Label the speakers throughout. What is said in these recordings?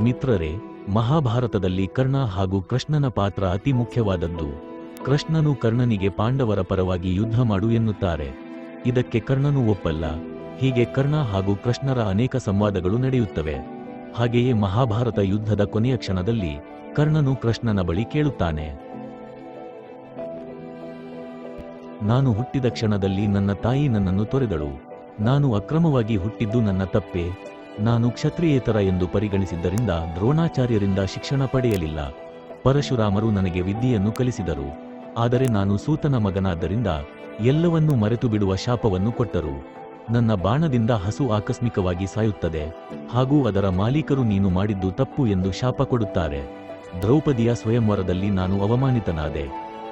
Speaker 1: ಮಿತ್ರರೇ, ಮಹಾಭಾರತದಲ್ಲಿ ಕರ್ಣ ಹಾಗೂ ಕೃಷ್ಣನ ಪಾತ್ರ ಅತಿ ಮುಖ್ಯವಾದದ್ದು. ಕೃಷ್ಣನು ಕರ್ಣನಿಗೆ ಪಾಂಡವರ ಪರವಾಗಿ ಯುದ್ಧ ಮಾಡು ಎನ್ನುತ್ತಾರೆ. ಇದಕ್ಕೆ ಕರ್ಣನು ಒಪ್ಪಲ್ಲ. ಹೀಗೆ ಕರ್ಣ ಹಾಗೂ ಕೃಷ್ಣರ ಅನೇಕ ಸಂವಾದಗಳು ನಡೆಯುತ್ತವೆ. ಹಾಗೆಯೇ ಮಹಾಭಾರತ ಯುದ್ಧದ ಕೊನೆಯ ಕ್ಷಣದಲ್ಲಿ ಕರ್ಣನು ಕೃಷ್ಣನ ಬಳಿ ಕೇಳುತ್ತಾನೆ. ನಾನು ಹುಟ್ಟಿದ ಕ್ಷಣದಲ್ಲಿ ನನ್ನ ತಾಯಿ ನನ್ನನ್ನು ತೊರೆದಳು. ನಾನು ಅಕ್ರಮವಾಗಿ ಹುಟ್ಟಿದ್ದು ನನ್ನ ತಪ್ಪೆ? ನಾನು ಕ್ಷತ್ರಿಯೇತರ ಎಂದು ಪರಿಗಣಿಸಿದ್ದರಿಂದ ದ್ರೋಣಾಚಾರ್ಯರಿಂದ ಶಿಕ್ಷಣ ಪಡೆಯಲಿಲ್ಲ. ಪರಶುರಾಮರು ನನಗೆ ವಿದ್ಯೆಯನ್ನು ಕಲಿಸಿದರು. ಆದರೆ ನಾನು ಸೂತನ ಮಗನಾದ್ದರಿಂದ ಎಲ್ಲವನ್ನೂ ಮರೆತು ಬಿಡುವ ಶಾಪವನ್ನು ಕೊಟ್ಟರು. ನನ್ನ ಬಾಣದಿಂದ ಹಸು ಆಕಸ್ಮಿಕವಾಗಿ ಸಾಯುತ್ತದೆ. ಹಾಗೂ ಅದರ ಮಾಲೀಕರು ನೀನು ಮಾಡಿದ್ದು ತಪ್ಪು ಎಂದು ಶಾಪ ಕೊಡುತ್ತಾರೆ. ದ್ರೌಪದಿಯ ಸ್ವಯಂವರದಲ್ಲಿ ನಾನು ಅವಮಾನಿತನಾದೆ.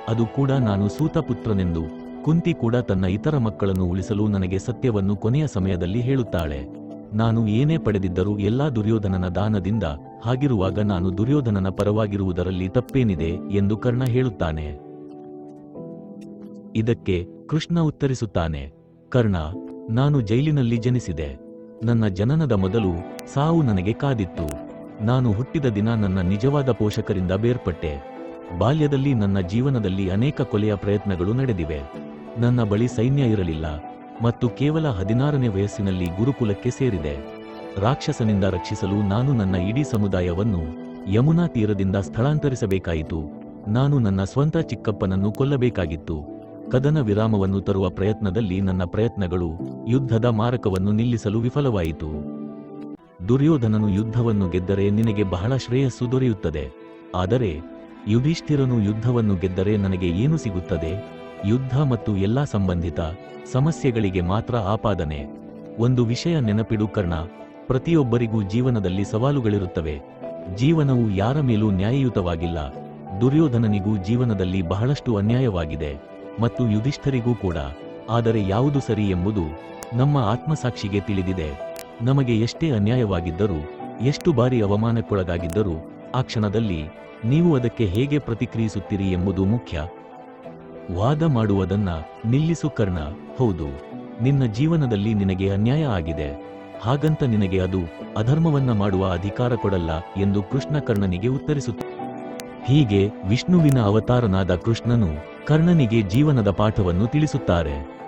Speaker 1: ಅದು ಕೂಡ ನಾನು ಸೂತಪುತ್ರನೆಂದು ಕುಂತಿ ಕೂಡ ತನ್ನ ಇತರ ಮಕ್ಕಳನ್ನು ಉಳಿಸಲು ನನಗೆ ಸತ್ಯವನ್ನು ಕೊನೆಯ ಸಮಯದಲ್ಲಿ ಹೇಳುತ್ತಾಳೆ. ನಾನು ಏನೇ ಪಡೆದಿದ್ದರೂ ಎಲ್ಲಾ ದುರ್ಯೋಧನನ ದಾನದಿಂದ ಹಾಗಿರುವಾಗ ನಾನು ದುರ್ಯೋಧನನ ಪರವಾಗಿರುವುದರಲ್ಲಿ ತಪ್ಪೇನಿದೆ ಎಂದು ಕರ್ಣ ಹೇಳುತ್ತಾನೆ. ಇದಕ್ಕೆ ಕೃಷ್ಣ ಉತ್ತರಿಸುತ್ತಾನೆ, ಕರ್ಣ, ನಾನು ಜೈಲಿನಲ್ಲಿ ಜನಿಸಿದೆ. ನನ್ನ ಜನನದ ಮೊದಲು ಸಾವು ನನಗೆ ಕಾದಿತ್ತು. ನಾನು ಹುಟ್ಟಿದ ದಿನ ನನ್ನ ನಿಜವಾದ ಪೋಷಕರಿಂದ ಬೇರ್ಪಟ್ಟೆ. ಬಾಲ್ಯದಲ್ಲಿ ನನ್ನ ಜೀವನದಲ್ಲಿ ಅನೇಕ ಕೊಲೆಯ ಪ್ರಯತ್ನಗಳು ನಡೆದಿವೆ. ನನ್ನ ಬಳಿ ಸೈನ್ಯ ಇರಲಿಲ್ಲ. ಮತ್ತು ಕೇವಲ ಹದಿನಾರನೇ ವಯಸ್ಸಿನಲ್ಲಿ ಗುರುಕುಲಕ್ಕೆ ಸೇರಿದೆ. ರಾಕ್ಷಸನಿಂದ ರಕ್ಷಿಸಲು ನಾನು ನನ್ನ ಇಡೀ ಸಮುದಾಯವನ್ನು ಯಮುನಾ ತೀರದಿಂದ ಸ್ಥಳಾಂತರಿಸಬೇಕಾಯಿತು. ನಾನು ನನ್ನ ಸ್ವಂತ ಚಿಕ್ಕಪ್ಪನನ್ನು ಕೊಲ್ಲಬೇಕಾಗಿತ್ತು. ಕದನ ವಿರಾಮವನ್ನು ತರುವ ಪ್ರಯತ್ನದಲ್ಲಿ ನನ್ನ ಪ್ರಯತ್ನಗಳು ಯುದ್ಧದ ಮಾರಕವನ್ನು ನಿಲ್ಲಿಸಲು ವಿಫಲವಾಯಿತು. ದುರ್ಯೋಧನನು ಯುದ್ಧವನ್ನು ಗೆದ್ದರೆ ನಿನಗೆ ಬಹಳ ಶ್ರೇಯಸ್ಸು ದೊರೆಯುತ್ತದೆ. ಆದರೆ ಯುಧಿಷ್ಠಿರನು ಯುದ್ಧವನ್ನು ಗೆದ್ದರೆ ನನಗೆ ಏನು ಸಿಗುತ್ತದೆ? ಯುದ್ಧ ಮತ್ತು ಎಲ್ಲಾ ಸಂಬಂಧಿತ ಸಮಸ್ಯೆಗಳಿಗೆ ಮಾತ್ರ ಆಪಾದನೆ. ಒಂದು ವಿಷಯ ನೆನಪಿಡು ಕರ್ಣ, ಪ್ರತಿಯೊಬ್ಬರಿಗೂ ಜೀವನದಲ್ಲಿ ಸವಾಲುಗಳಿರುತ್ತವೆ. ಜೀವನವು ಯಾರ ಮೇಲೂ ನ್ಯಾಯಯುತವಾಗಿಲ್ಲ. ದುರ್ಯೋಧನನಿಗೂ ಜೀವನದಲ್ಲಿ ಬಹಳಷ್ಟು ಅನ್ಯಾಯವಾಗಿದೆ ಮತ್ತು ಯುಧಿಷ್ಠರಿಗೂ ಕೂಡ. ಆದರೆ ಯಾವುದು ಸರಿ ಎಂಬುದು ನಮ್ಮ ಆತ್ಮಸಾಕ್ಷಿಗೆ ತಿಳಿದಿದೆ. ನಮಗೆ ಎಷ್ಟೇ ಅನ್ಯಾಯವಾಗಿದ್ದರೂ, ಎಷ್ಟು ಬಾರಿ ಅವಮಾನಕ್ಕೊಳಗಾಗಿದ್ದರೂ, ಆ ಕ್ಷಣದಲ್ಲಿ ನೀವು ಅದಕ್ಕೆ ಹೇಗೆ ಪ್ರತಿಕ್ರಿಯಿಸುತ್ತೀರಿ ಎಂಬುದು ಮುಖ್ಯ. ವಾದ ಮಾಡುವುದನ್ನ ನಿಲ್ಲಿಸು ಕರ್ಣ. ಹೌದು, ನಿನ್ನ ಜೀವನದಲ್ಲಿ ನಿನಗೆ ಅನ್ಯಾಯ ಆಗಿದೆ. ಹಾಗಂತ ನಿನಗೆ ಅದು ಅಧರ್ಮವನ್ನ ಮಾಡುವ ಅಧಿಕಾರ ಕೊಡಲ್ಲ ಎಂದು ಕೃಷ್ಣ ಕರ್ಣನಿಗೆ ಉತ್ತರಿಸುತ್ತ ಹೀಗೆ ವಿಷ್ಣುವಿನ ಅವತಾರನಾದ ಕೃಷ್ಣನು ಕರ್ಣನಿಗೆ ಜೀವನದ ಪಾಠವನ್ನು ತಿಳಿಸುತ್ತಾರೆ.